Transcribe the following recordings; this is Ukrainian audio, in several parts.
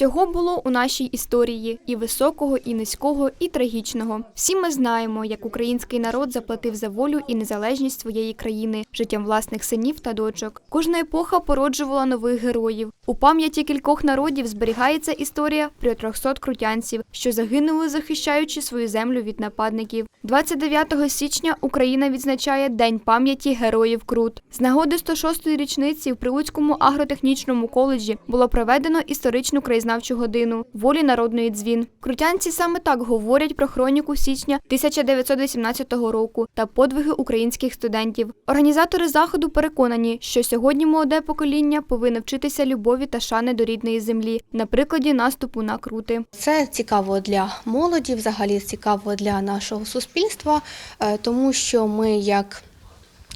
Всього було у нашій історії і високого, і низького, і трагічного. Всі ми знаємо, як український народ заплатив за волю і незалежність своєї країни, життям власних синів та дочок. Кожна епоха породжувала нових героїв. У пам'яті кількох народів зберігається історія про 300 крутянців, що загинули, захищаючи свою землю від нападників. 29 січня Україна відзначає День пам'яті героїв Крут. З нагоди 106-ї річниці в Прилуцькому агротехнічному коледжі було проведено історичну краєзнавчу годину волі народної дзвін. Крутянці саме так говорять про хроніку січня 1918 року та подвиги українських студентів. Організатори заходу переконані, що сьогодні молоде покоління повинне вчитися любові та шани до рідної землі на прикладі наступу на крути. Це цікаво для молоді, взагалі цікаво для нашого суспільства, е, тому що ми як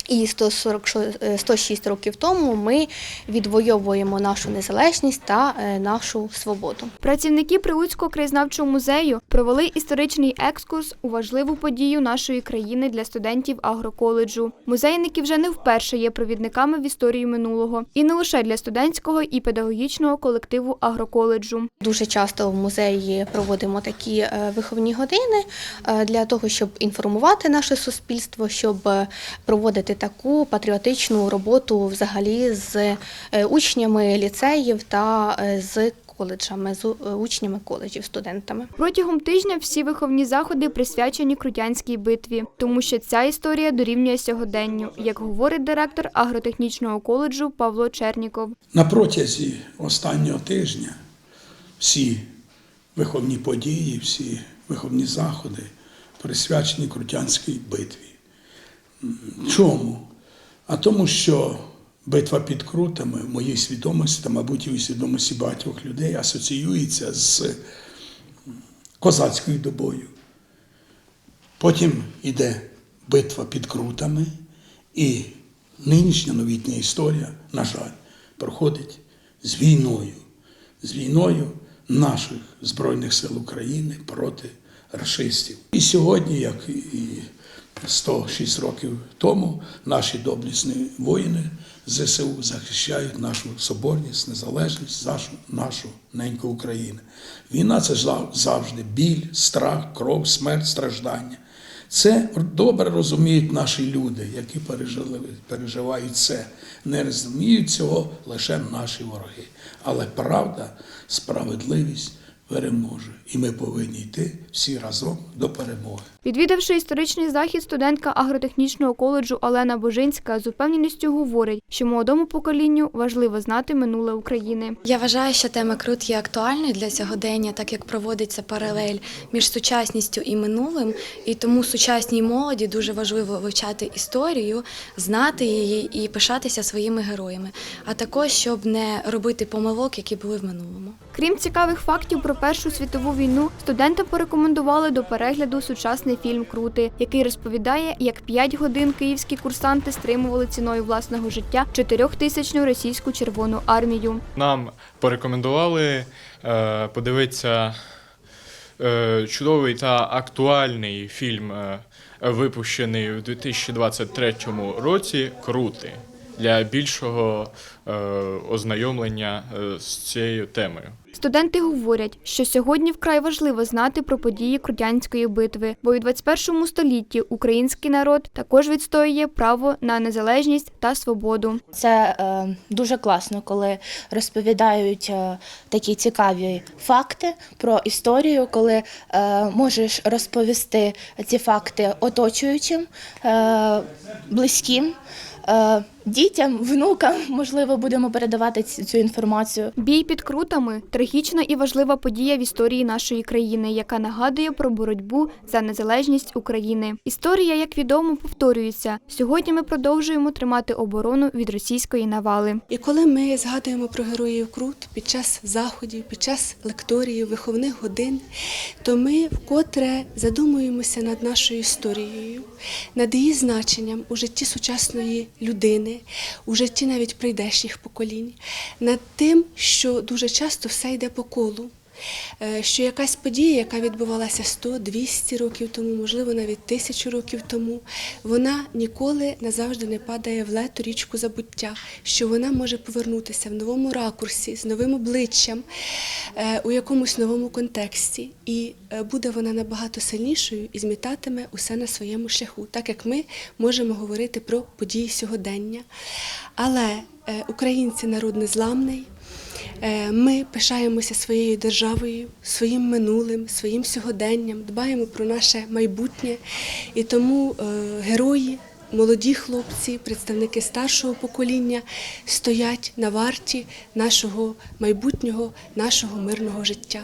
і 146, е, 106 років тому ми відвоюємо нашу незалежність та е, нашу свободу. Працівники Прилуцького краєзнавчого музею провели історичний екскурс у важливу подію нашої країни для студентів агроколеджу. Музейники вже не вперше є провідниками в історії минулого, і не лише для студентського і педагогічного колективу агроколеджу. Дуже часто в музеї проводимо такі е, виховні години е, для того, щоб інформувати наше суспільство, щоб е, проводити таку патріотичну роботу взагалі з е, учнями ліцеїв та е, з коледжами, з е, учнями коледжів, студентами. Протягом тижня всі виховні заходи присвячені Крутянській битві, тому що ця історія дорівнює сьогоденню, як говорить директор агротехнічного коледжу Павло Черніков. На протязі останнього тижня всі виховні події, всі виховні заходи присвячені Крутянській битві. Чому? А тому, що битва під Крутами в моїй свідомості, та, мабуть, і у свідомості багатьох людей асоціюється з козацькою добою. Потім йде битва під Крутами, і нинішня новітня історія, на жаль, проходить з війною, з війною наших Збройних сил України проти расистів. І сьогодні, як і 106 років тому, наші доблісні воїни ЗСУ захищають нашу соборність, незалежність, нашу, нашу неньку Україну. Війна це зав- завжди біль, страх, кров, смерть, страждання. Це добре розуміють наші люди, які пережили, переживають це. Не розуміють цього лише наші вороги. Але правда, справедливість переможе. І ми повинні йти всі разом до перемоги. Відвідавши історичний захід, студентка агротехнічного коледжу Олена Божинська з упевненістю говорить, що молодому поколінню важливо знати минуле України. Я вважаю, що тема крут є актуальною для сьогодення, так як проводиться паралель між сучасністю і минулим, і тому сучасній молоді дуже важливо вивчати історію, знати її і пишатися своїми героями, а також щоб не робити помилок, які були в минулому. Крім цікавих фактів про Першу світову війну, студентам порекомендували до перегляду сучасний фільм Крути, який розповідає, як 5 годин київські курсанти стримували ціною власного життя чотирьохтисячну російську червону армію. Нам порекомендували е, подивитися е, чудовий та актуальний фільм, е, випущений у 2023 році Крути для більшого е, ознайомлення е, з цією темою. Студенти говорять, що сьогодні вкрай важливо знати про події Крутянської битви, бо у 21 столітті український народ також відстоює право на незалежність та свободу. Це е, дуже класно, коли розповідають е, такі цікаві факти про історію, коли е, можеш розповісти ці факти оточуючим, е, близьким, е, дітям, внукам. Можливо, будемо передавати цю інформацію. Бій під крутами трагічна і важлива подія в історії нашої країни, яка нагадує про боротьбу за незалежність України. Історія, як відомо, повторюється. Сьогодні ми продовжуємо тримати оборону від російської навали. І коли ми згадуємо про героїв Крут під час заходів, під час лекторіїв, виховних годин, то ми вкотре задумуємося над нашою історією, над її значенням у житті сучасної людини, у житті навіть прийдешніх поколінь, над тим, що дуже часто все йде по колу. Е, що якась подія, яка відбувалася 100, 200 років тому, можливо, навіть тисячу років тому, вона ніколи назавжди не падає в лету річку забуття, що вона може повернутися в новому ракурсі, з новим обличчям, е, у якомусь новому контексті. І е, буде вона набагато сильнішою і змітатиме усе на своєму шляху, так як ми можемо говорити про події сьогодення. Але українці народ незламний. Е, Ми пишаємося своєю державою, своїм минулим, своїм сьогоденням, дбаємо про наше майбутнє. І тому е, герої, молоді хлопці, представники старшого покоління стоять на варті нашого майбутнього, нашого мирного життя.